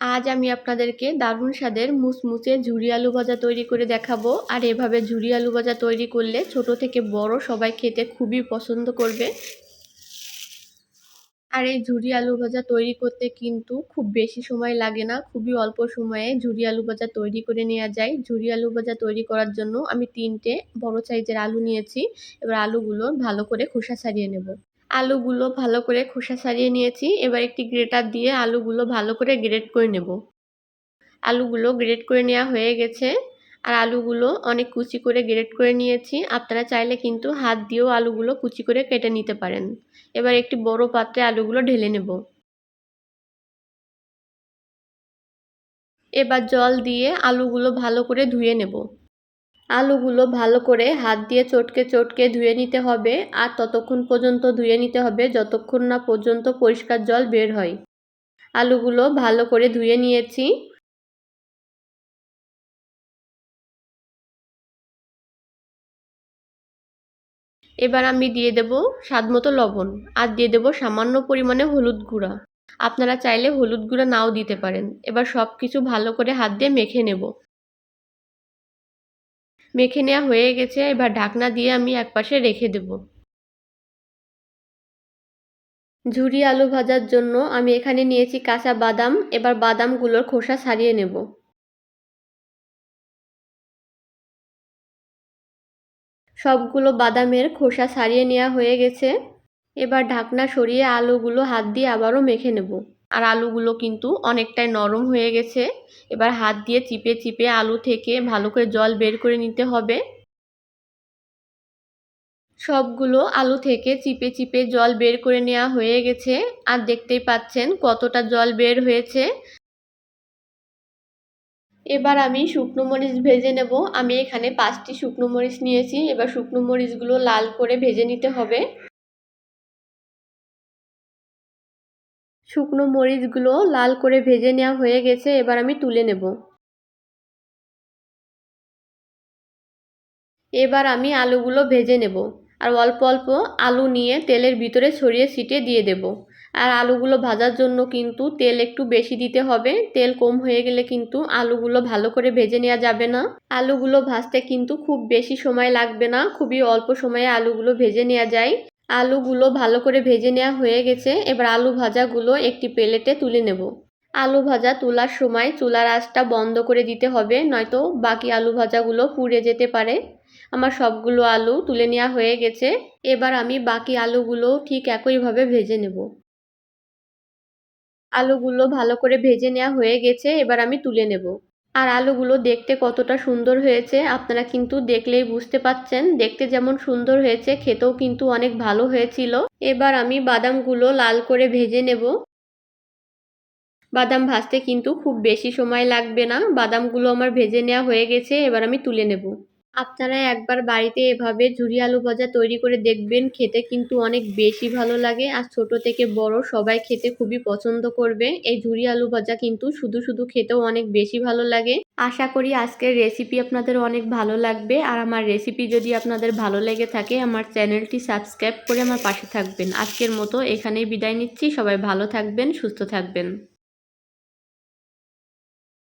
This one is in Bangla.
আজ আমি আপনাদেরকে দারুণ স্বাদের মুচমুচে ঝুরি আলু ভাজা তৈরি করে দেখাবো। আর এভাবে ঝুরি আলু ভাজা তৈরি করলে ছোট থেকে বড় সবাই খেতে খুবই পছন্দ করবে। আর এই ঝুরি আলু ভাজা তৈরি করতে কিন্তু খুব বেশি সময় লাগে না, খুবই অল্প সময়ে ঝুরি আলু ভাজা তৈরি করে নেওয়া যায়। ঝুরি আলু ভাজা তৈরি করার জন্য আমি তিনটে বড় সাইজের আলু নিয়েছি। এবার আলুগুলো ভালো করে খোসা ছাড়িয়ে নেব। আলুগুলো ভালো করে খোসা ছাড়িয়ে নিয়েছি। এবার একটি গ্রেটার দিয়ে আলুগুলো ভালো করে গ্রেট করে নেব। আলুগুলো গ্রেট করে নেওয়া হয়ে গেছে। আর আলুগুলো অনেক কুচি করে গ্রেট করে নিয়েছি। আপনারা চাইলে কিন্তু হাত দিয়েও আলুগুলো কুচি করে কেটে নিতে পারেন। এবার একটি বড় পাত্রে আলুগুলো ঢেলে নেব। এবার জল দিয়ে আলুগুলো ভালো করে ধুয়ে নেব। আলুগুলো ভালো করে হাত দিয়ে চটকে চটকে ধুয়ে নিতে হবে আর ততক্ষণ পর্যন্ত ধুয়ে নিতে হবে যতক্ষণ না পর্যন্ত পরিষ্কার জল বের হয়। আলুগুলো ভালো করে ধুয়ে নিয়েছি। এবার আমি দিয়ে দেব স্বাদ মতো লবণ আর দিয়ে দেব সামান্য পরিমাণে হলুদ গুঁড়া। আপনারা চাইলে হলুদ গুঁড়া নাও দিতে পারেন। এবার সব কিছু ভালো করে হাত দিয়ে মেখে নেব। মেখে নেওয়া হয়ে গেছে, এবার ঢাকনা দিয়ে আমি একপাশে রেখে দেব। ঝুরি আলু ভাজার জন্য আমি এখানে নিয়েছি কাঁচা বাদাম, এবার বাদামগুলোর খোসা ছাড়িয়ে নেব। সবগুলো বাদামের খোসা ছাড়িয়ে নেওয়া হয়ে গেছে, এবার ঢাকনা সরিয়ে আলুগুলো হাত দিয়ে আবারও মেখে নেব। আর আলুগুলো কিন্তু অনেকটাই নরম হয়ে গেছে। এবার হাত দিয়ে চিপে চিপে আলু থেকে ভালো করে জল বের করে নিতে হবে। সবগুলো আলু থেকে চিপে চিপে জল বের করে নেওয়া হয়ে গেছে। আর দেখতেই পাচ্ছেন কতটা জল বের হয়েছে। এবার আমি শুকনো মরিচ ভেজে নেব। আমি এখানে পাঁচটি শুকনো মরিচ নিয়েছি। এবার শুকনো মরিচগুলো লাল করে ভেজে নিতে হবে। শুকনো মরিচগুলো লাল করে ভেজে নেওয়া হয়ে গেছে, এবার আমি তুলে নেব। এবার আমি আলুগুলো ভেজে নেব আর অল্প অল্প আলু নিয়ে তেলের ভিতরে ছড়িয়ে ছিটিয়ে দিয়ে দেব। আর আলুগুলো ভাজার জন্য কিন্তু তেল একটু বেশি দিতে হবে, তেল কম হয়ে গেলে কিন্তু আলুগুলো ভালো করে ভেজে নেওয়া যাবে না। আলুগুলো ভাজতে কিন্তু খুব বেশি সময় লাগবে না, খুবই অল্প সময়ে আলুগুলো ভেজে নেওয়া যায়। আলুগুলো ভালো করে ভেজে নেওয়া হয়ে গেছে। এবার আলু ভাজাগুলো একটি প্লেটে তুলে নেব। আলু ভাজা তোলার সময় চুলার আঁচটা বন্ধ করে দিতে হবে, নয়তো বাকি আলু ভাজাগুলো পুড়ে যেতে পারে। আমার সবগুলো আলু তুলে নেওয়া হয়ে গেছে। এবার আমি বাকি আলুগুলো ঠিক একইভাবে ভেজে নেব। আলুগুলো ভালো করে ভেজে নেওয়া হয়ে গেছে, এবার আমি তুলে নেব। আর আলুগুলো দেখতে কতটা সুন্দর হয়েছে, আপনারা কিন্তু দেখলেই বুঝতে পাচ্ছেন। দেখতে যেমন সুন্দর হয়েছে, খেতেও কিন্তু অনেক ভালো হয়েছিল। এবার আমি বাদামগুলো লাল করে ভেজে নেব। বাদাম ভাজতে কিন্তু খুব বেশি সময় লাগবে না। বাদামগুলো আমার ভেজে নেওয়া হয়ে গেছে, এবার আমি তুলে নেব। আপনারা একবার বাড়িতে এভাবে ঝুরি আলু ভাজা তৈরি করে দেখবেন, খেতে কিন্তু অনেক বেশি ভালো লাগে। আর ছোট থেকে বড় সবাই খেতে খুবই পছন্দ করবে। এই ঝুরি আলু ভাজা কিন্তু শুধু শুধু খেতেও অনেক বেশি ভালো লাগে। আশা করি আজকের রেসিপি আপনাদের অনেক ভালো লাগবে। আর আমার রেসিপি যদি আপনাদের ভালো লেগে থাকে, আমার চ্যানেলটি সাবস্ক্রাইব করে আমার পাশে থাকবেন। আজকের মতো এখানেই বিদায় নিচ্ছি। সবাই ভালো থাকবেন, সুস্থ থাকবেন।